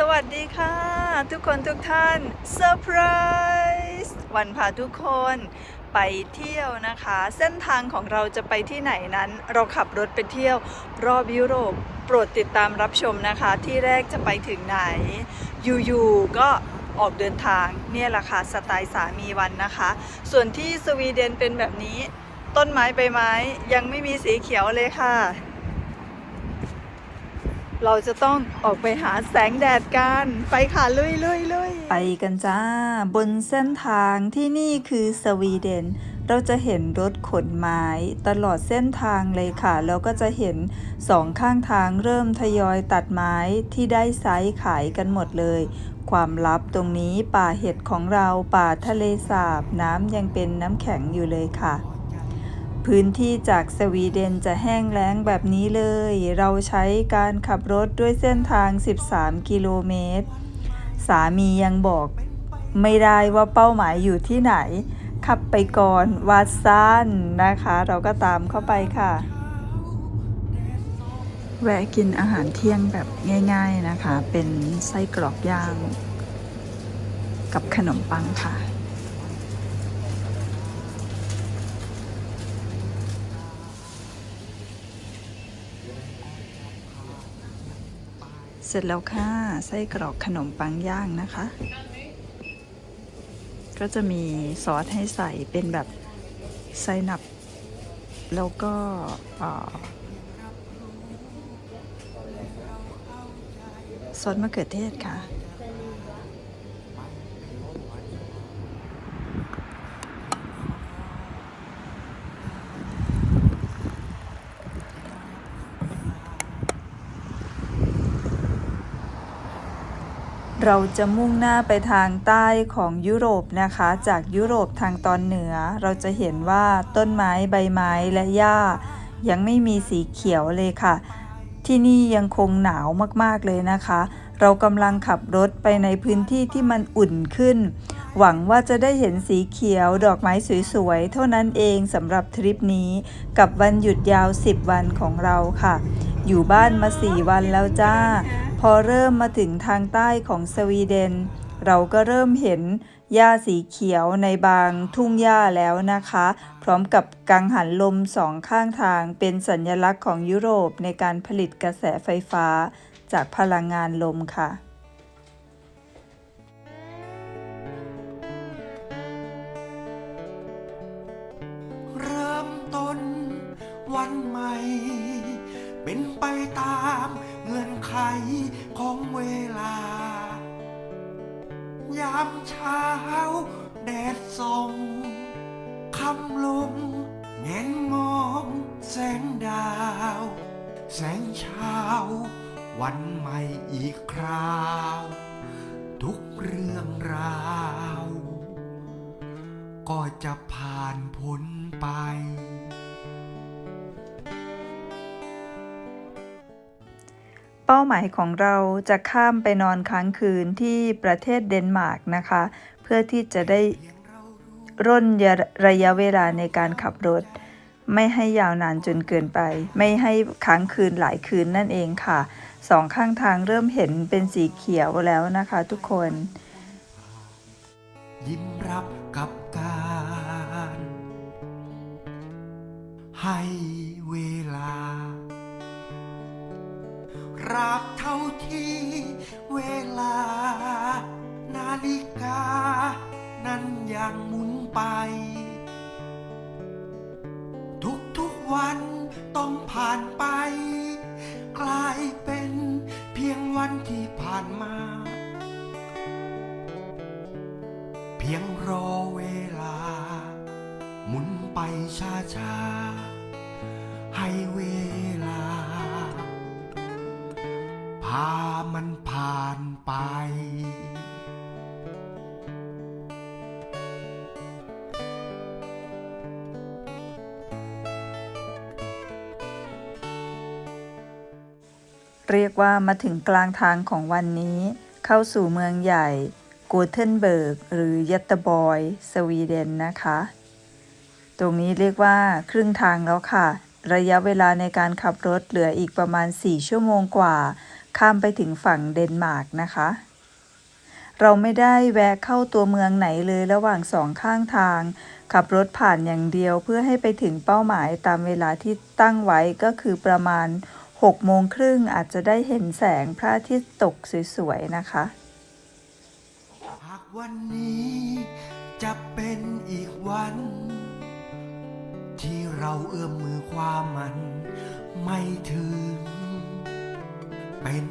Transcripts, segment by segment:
สวัสดีค่ะ ทุกคนทุกท่านเซอร์ไพรส์วันพาทุกคนไปเที่ยวนะคะ เส้นทางของเราจะไปที่ไหนนั้น เราขับรถไปเที่ยวรอบยุโรป โปรดติดตามรับชมนะคะ ที่แรกจะไปถึงไหน อยู่ๆก็ออกเดินทางเนี่ยแหละค่ะสไตล์สามีวันนะคะ ส่วนที่สวีเดนเป็นแบบนี้ ต้นไม้ใบไม้ยังไม่มีสีเขียวเลยค่ะ เราจะต้องออกไปหาแสงแดดกัน ไปค่ะลุยลุยลุยไปกันจ้า บนเส้นทางที่นี่คือสวีเดน เราจะเห็นรถขนไม้ตลอดเส้นทางเลยค่ะ แล้วก็จะเห็นสองข้างทางเริ่มทยอยตัดไม้ที่ได้ไซส์ขายกันหมดเลย ความลับตรงนี้ป่าเห็ดของเราป่าทะเลสาบน้ำยังเป็นน้ำแข็งอยู่เลยค่ะ พื้นที่จากสวีเดนจะแห้งแล้งแบบนี้เลย เราใช้การขับรถด้วยเส้นทาง 13 กิโลเมตร สามียังบอกไม่ได้ว่าเป้าหมายอยู่ที่ไหน ขับไปก่อนวาซันนะคะ เราก็ตามเข้าไปค่ะ แวะกินอาหารเที่ยงแบบง่าย ๆนะคะ เป็นไส้กรอกย่าง กับขนมปังค่ะ ร็จแล้วค่ะไส้กรอกขนมปังย่างนะคะ ก็จะมีซอสให้ใส่เป็นแบบไซนับ แล้วก็ซอสมะเขือเทศค่ะ เราจะมุ่งหน้าไปทางใต้ของยุโรปนะคะ จากยุโรปทางตอนเหนือ เราจะเห็นว่าต้นไม้ใบไม้และหญ้า ยังไม่มีสีเขียวเลยค่ะ ที่นี่ยังคงหนาวมากๆเลยนะคะ เรากำลังขับรถไปในพื้นที่ที่มันอุ่นขึ้น หวังว่าจะได้เห็นสีเขียวดอกไม้สวยๆ เท่านั้นเองสำหรับทริปนี้ กับวันหยุดยาว 10 วันของเราค่ะ อยู่บ้านมา 4 วันแล้วจ้า อเริ่มมาถึงทางใต้ของสวีเดน เราก็เริ่มเห็นหญ้าสีเขียวในบางทุ่งหญ้าแล้วนะคะ พร้อมกับกังหันลมสองข้างทางเป็นสัญลักษณ์ของยุโรปในการผลิตกระแสไฟฟ้าจากพลังงานลมค่ะเริ่มต้นวันใหม่ เป็นไปตาม ไขของเวลา ยามเช้าแดดส่องคำลงแงนมองแสงดาว แสงเช้า วันใหม่อีกคราว ทุกเรื่องราว ก็จะผ่านพ้นไป เป้าหมายของเราจะข้ามไปนอนค้างคืนที่ประเทศเดนมาร์กนะคะ เพื่อที่จะได้ร่นระยะเวลาในการขับรถ ไม่ให้ยาวนานจนเกินไป ไม่ให้ค้างคืนหลายคืนนั่นเองค่ะสองข้างทางเริ่มเห็นเป็นสีเขียวแล้วนะคะทุกคน ยิ้มรับกับการให้เวลา ราบเท่าที่เวลา นาฬิกา นั้นยังหมุนไป ทุกๆวันต้องผ่านไป กลายเป็นเพียงวันที่ผ่านมา เพียงรอเวลา หมุนไปช้าช้าๆให้เวามันผ่านไป เรียกว่ามาถึงกลางทางของวันนี้ เข้าสู่เมืองใหญ่โกเทนเบิร์ก หรือยัตตบอย สวีเดนนะคะ ตรงนี้เรียกว่าครึ่งทางแล้วค่ะ ระยะเวลาในการขับรถเหลืออีกประมาณ 4 ชั่วโมงกว่า ข้ามไปถึงฝั่งเดนมาร์กนะคะ เราไม่ได้แวะเข้าตัวเมืองไหนเลยระหว่างสองข้างทาง ขับรถผ่านอย่างเดียวเพื่อให้ไปถึงเป้าหมายตามเวลาที่ตั้งไว้ก็คือประมาณ6โมงครึ่งอาจจะได้เห็นแสงพระอาทิตย์ตกสวยๆนะคะหากวันนี้จะเป็นอีกวัน ที่เราเอื้อมมือความมันไม่ถึง เป็น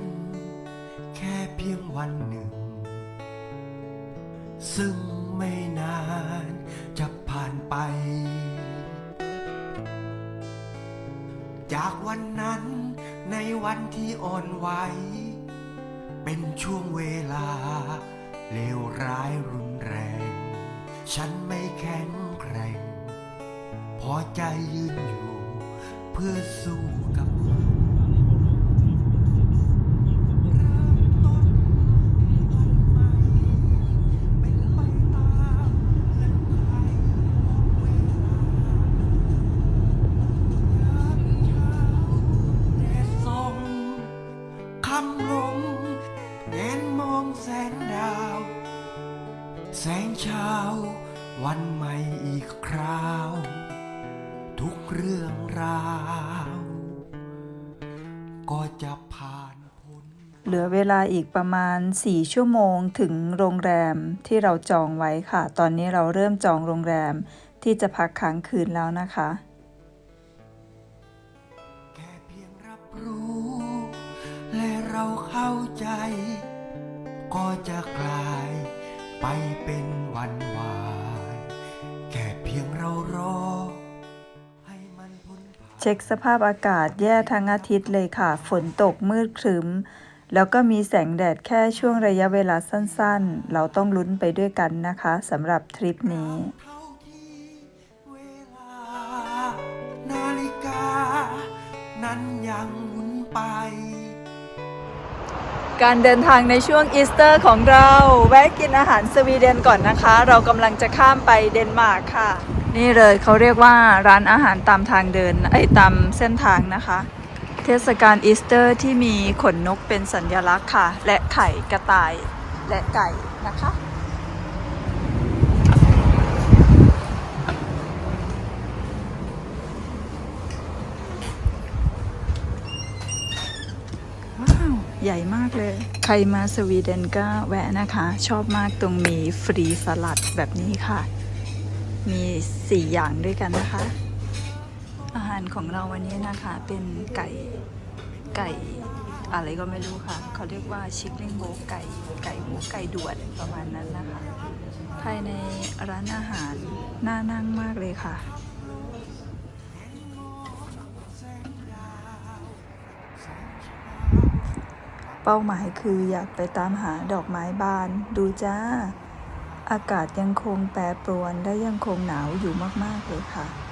แค่เพียงวันหนึ่ง ซึ่งไม่นานจะผ่านไป จากวันนั้นในวันที่อ่อนไหวเป็นช่วงเวลาเลวร้ายรุนแรง ฉันไม่แข็งแกร่ง พอใจยืนอยู่เพื่อสู้กับ ลือเวลาอีกประมาณ 4 ชั่วโมงถึงโรงแรมที่เราจองไว้ค่ะ ตอนนี้เราเริ่มจองโรงแรมที่จะพักค้างคืนแล้วนะคะแค่เพียงรับรู้ และเราเข้าใจ ก็จะกลายไปเป็นวันวานแค่เพียงเรารอให้มันพ้นผ่านเช็คสภาพอากาศแย่ทั้งอาทิตย์เลยค่ะ ฝนตกมืดครึ้ม แล้วก็มีแสงแดดแค่ช่วงระยะเวลาสั้นๆ เราต้องลุ้นไปด้วยกันนะคะสำหรับทริปนี้ นาฬิกา นั้นยังหมุนไป การเดินทางในช่วงอีสเตอร์ของเรา แวะกินอาหารสวีเดนก่อนนะคะ เรากำลังจะข้ามไปเดนมาร์กค่ะ นี่เลยเขาเรียกว่าร้านอาหารตามทางเดินไอ้ตามเส้นทางนะคะ เทศกาลอีสเตอร์ที่มีขนนกเป็นสัญลักษณ์ค่ะ และไข่กระต่ายและไก่นะคะว้าวใหญ่มากเลย ใครมาสวีเดนก็แวะนะคะ ชอบมากตรงมีฟรีสลัดแบบนี้ค่ะ มี 4 อย่างด้วยกันนะคะารของเราวันนี้นะคะ เป็นไก่ไก่อะไรก็ไม่รู้ค่ะ เขาเรียกว่าชิคเล้งโบไก่ไก่หมูไก่ด่วนประมาณนั้นนะคะ ภายในร้านอาหารน่านั่งมากเลยค่ะเป้าหมายคืออยากไปตามหาดอกไม้บาน ดูจ้า อากาศยังคงแปรปรวนและยังคงหนาวอยู่มาก ๆ เลยค่ะ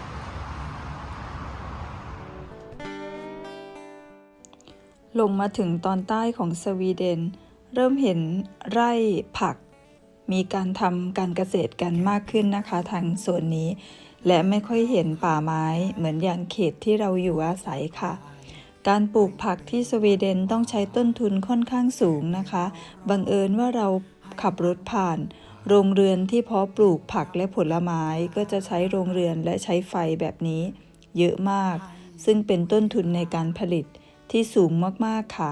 ลงมาถึงตอนใต้ของสวีเดน เริ่มเห็นไร่ผัก มีการทำการเกษตรกันมากขึ้นนะคะทางโซนนี้ และไม่ค่อยเห็นป่าไม้เหมือนอย่างเขตที่เราอยู่อาศัยค่ะ การปลูกผักที่สวีเดนต้องใช้ต้นทุนค่อนข้างสูงนะคะ บังเอิญว่าเราขับรถผ่าน โรงเรือนที่เพาะปลูกผักและผลไม้ก็จะใช้โรงเรือนและใช้ไฟแบบนี้ เยอะมาก ซึ่งเป็นต้นทุนในการผลิต ที่สูงมากๆค่ะ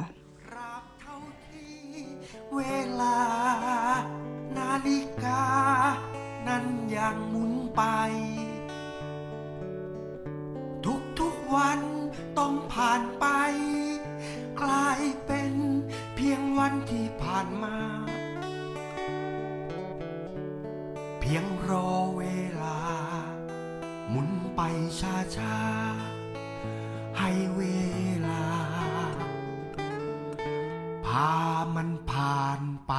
เวลา นาฬิกา นั้นยังหมุนไป ทุกๆวันต้องผ่านไป กลายเป็นเพียงวันที่ผ่านมา เพียงรอเวลา หมุนไปช้าๆให้เวลา พามันผ่านไป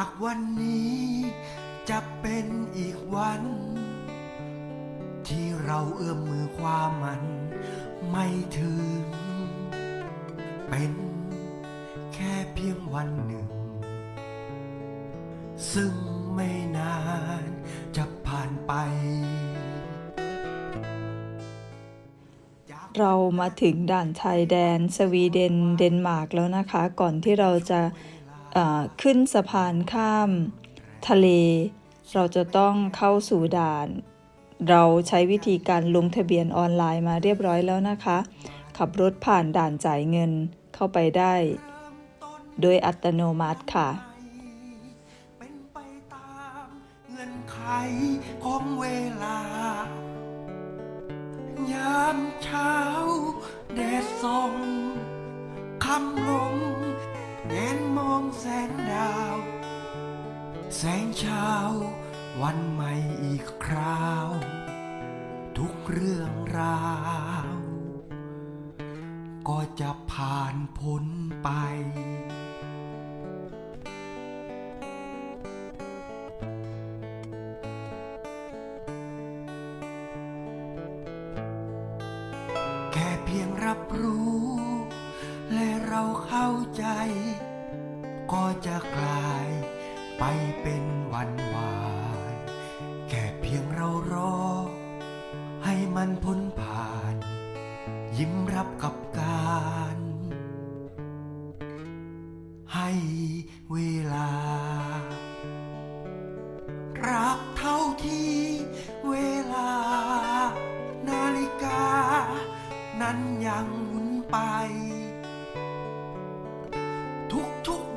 ากวันนี้จะเป็นอีกวัน ที่เราเอื้อมมือความมันไม่ถึง เป็นแค่เพียงวันหนึ่ง ซึ่งไม่นานจะผ่านไป เรามาถึงด่านชายแดนสวีเดนเดนมาร์กแล้วนะคะ ก่อนที่เราจะ ขึ้นสะพานข้าม ทะเล เราจะต้องเข้าสู่ด่าน เราใช้วิธีการลงทะเบียนออนไลน์มาเรียบร้อยแล้วนะคะ ขับรถผ่านด่านจ่ายเงินเข้าไปได้ โดยอัตโนมัติค่ะไขของเวลา ยามเช้าแดดส่องคำลง แงนมองแสงดาว แสงเช้า วันใหม่อีกคราว ทุกเรื่องราว ก็จะผ่านพ้นไป ก็จะกลายไปเป็นวันวาน แค่เพียงเรารอ ให้มันพ้นผ่าน ยิ้มรับกับการ ให้เวลา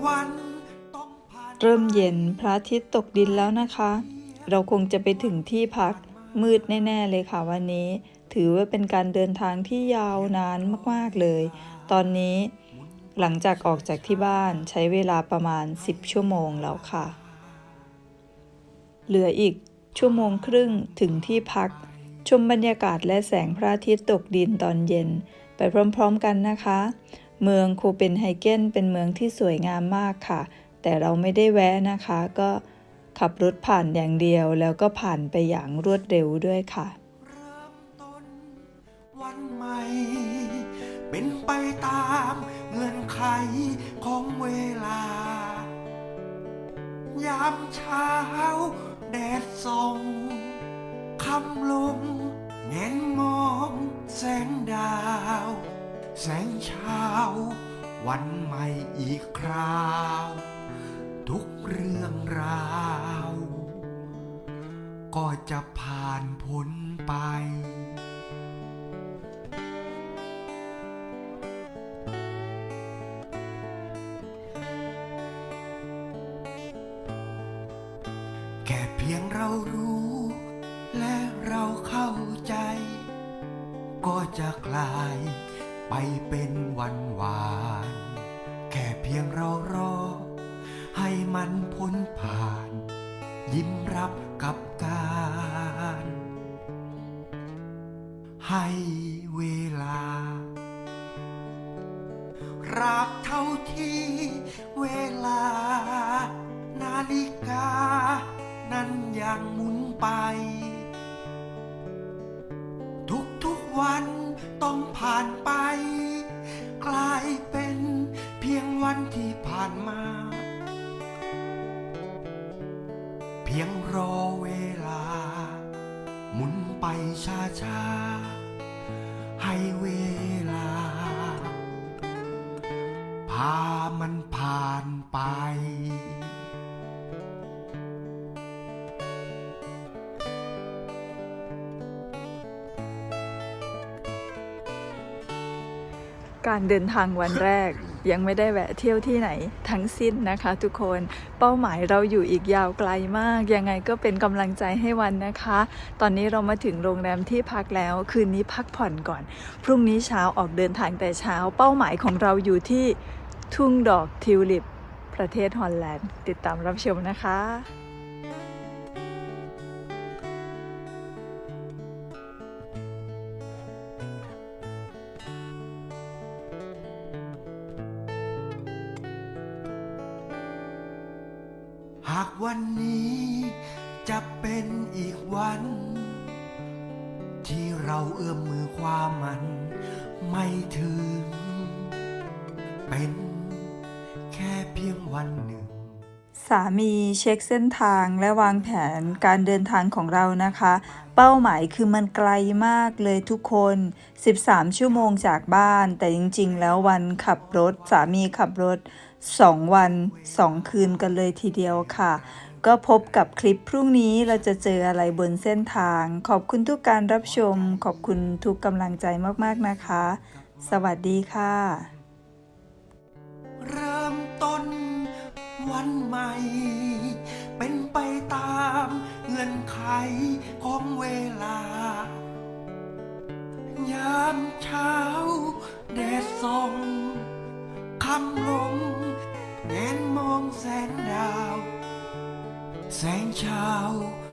วันเริ่มเย็นพระอาทิตย์ตกดินแล้วนะคะ เราคงจะไปถึงที่พักมืดแน่ ๆ เลยค่ะวันนี้ ถือว่าเป็นการเดินทางที่ยาวนานมากๆเลย ตอนนี้หลังจากออกจากที่บ้านใช้เวลาประมาณ 10 ชั่วโมงแล้วค่ะ เหลืออีกชั่วโมงครึ่งถึงที่พัก ชมบรรยากาศและแสงพระอาทิตย์ตกดินตอนเย็น ไปพร้อม ๆ กันนะคะ เมืองโคเปนไฮเกนเป็นเมืองที่สวยงามมากค่ะ แต่เราไม่ได้แวะนะคะ ก็ขับรถผ่านอย่างเดียว แล้วก็ผ่านไปอย่างรวดเร็วด้วยค่ะเริ่มต้นวันใหม่ เป็นไปตามเงื่อนไขของเวลา ยามเช้าแดดส่งคำลงแงนมองแสงดาว แสงเช้า วันใหม่อีกคราว ทุกเรื่องราว ก็จะผ่านพ้นไป พ้นผ่าน ยิ้มรับกับการ ให้เวลา รักเท่าที่เวลา นาฬิกา นั้นยังหมุนไป ทุกๆวันต้องผ่านไป กลายเป็นเพียงวันที่ผ่านมา พียงรอเวลา หมุนไปช้าๆให้เวลา พามันผ่านไป การเดินทางวันแรก ยังไม่ได้แวะเที่ยวที่ไหนทั้งสิ้นนะคะทุกคนเป้าหมายเราอยู่อีกยาวไกลมาก ยังไงก็เป็นกำลังใจให้วันนะคะ ตอนนี้เรามาถึงโรงแรมที่พักแล้ว คืนนี้พักผ่อนก่อน พรุ่งนี้เช้าออกเดินทางแต่เช้า เป้าหมายของเราอยู่ที่ทุ่งดอกทิวลิป ประเทศฮอลแลนด์ ติดตามรับชมนะคะ วันนี้จะเป็นอีกวัน ที่เราเอื้อมมือความมันไม่ถึง เป็นแค่เพียงวันหนึ่ง สามีเช็คเส้นทางและวางแผนการเดินทางของเรานะคะ เป้าหมายคือมันไกลมากเลยทุกคน 13 ชั่วโมงจากบ้าน แต่จริงๆ แล้ววันขับรถ สามีขับรถ 2 วัน 2 คืนกันเลยทีเดียวค่ะ ก็พบกับคลิปพรุ่งนี้เราจะเจออะไรบนเส้นทาง ขอบคุณทุกการรับชม ขอบคุณทุกกำลังใจมากๆนะคะ สวัสดีค่ะ เริ่มต้นวันใหม่ เป็นไปตามเงื่อนไขของเวลา ยามเช้าแดดส่อง คำลงแงนมองแสงดาว แสงเช้า